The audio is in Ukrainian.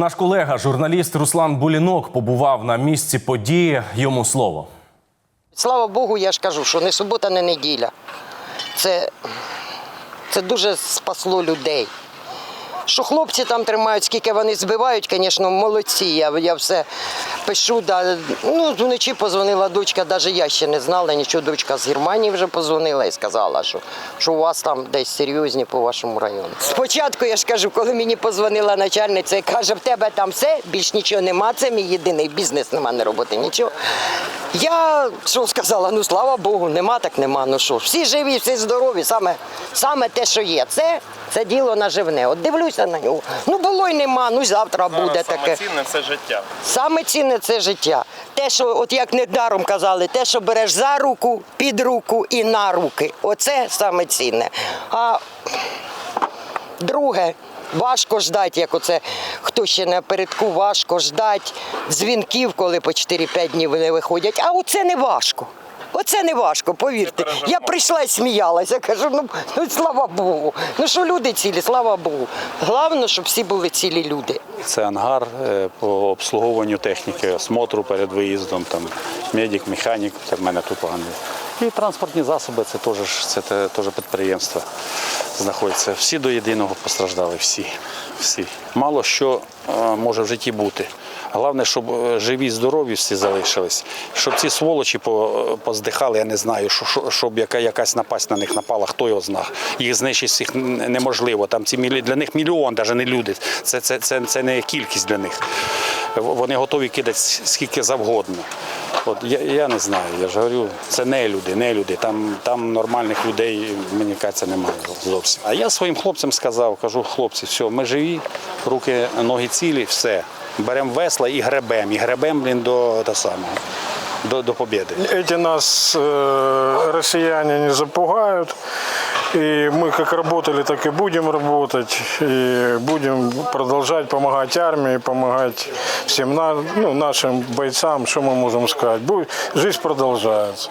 Наш колега, журналіст Руслан Булінок, побував на місці події. Йому слово. Слава Богу, я ж кажу, що не субота, не неділя. Це, це дуже спасло людей. Що хлопці там тримають, скільки вони збивають, звісно, молодці. Я, я все пишу. Да. Ну, вночі позвонила дочка, навіть я ще не знала, нічого дочка з Германії вже позвонила і сказала, що, що у вас там десь серйозні по вашому району. Спочатку я ж кажу, коли мені позвонила начальниця і каже, в тебе там все, більш нічого нема, це мій єдиний бізнес, нема не роботи, нічого. Я що сказала, ну слава Богу, нема так нема. Ну що, всі живі, всі здорові, саме, саме те, що є. Це, це діло наживне. От дивлюся на нього. Ну було й нема, ну завтра буде таке. Самоцінне все життя. Саме цінне це життя. Те, що, от як недаром казали, те, що береш за руку, під руку і на руки. Оце саме цінне. А друге, важко ждати, як оце хто ще напередку, важко ждати дзвінків, коли по 4-5 днів не виходять. А оце не важко. Оце не важко, повірте. Я прийшла і сміялася. Кажу, ну, ну слава Богу. Ну що люди цілі, слава Богу. Головне, щоб всі були цілі люди. Це ангар е, по обслуговуванню техніки, осмотру перед виїздом, там медик, механік, це в мене тут погано. І транспортні засоби, це теж це теж підприємства знаходяться. Всі до єдиного постраждали, всі. всі. Мало що е, може в житті бути. Головне, щоб е, живі, здорові всі залишились, щоб ці сволочі по- поздихали, я не знаю, що- що- щоб яка, якась напасть на них напала, хто його зна. Їх знищити всіх неможливо. Там ці для них мільйон, навіть не люди. Це, це, це, це не кількість для них. Вони готові кидати скільки завгодно. От я, я не знаю, я ж говорю, це не люди, не люди. Там, там нормальних людей, мені кажеться, немає зовсім. А я своїм хлопцям сказав, кажу, хлопці, все, ми живі, руки, ноги цілі, все Беремо весла і гребем. І гребем, блін, до, до самого, до, до побєди. Эти нас э, россияне не запугают. И мы как работали, так и будем работать. И будем продолжать помогать армии, помогать всем на- ну, нашим бойцам, что мы можем сказать. Бу- Жизнь продолжается.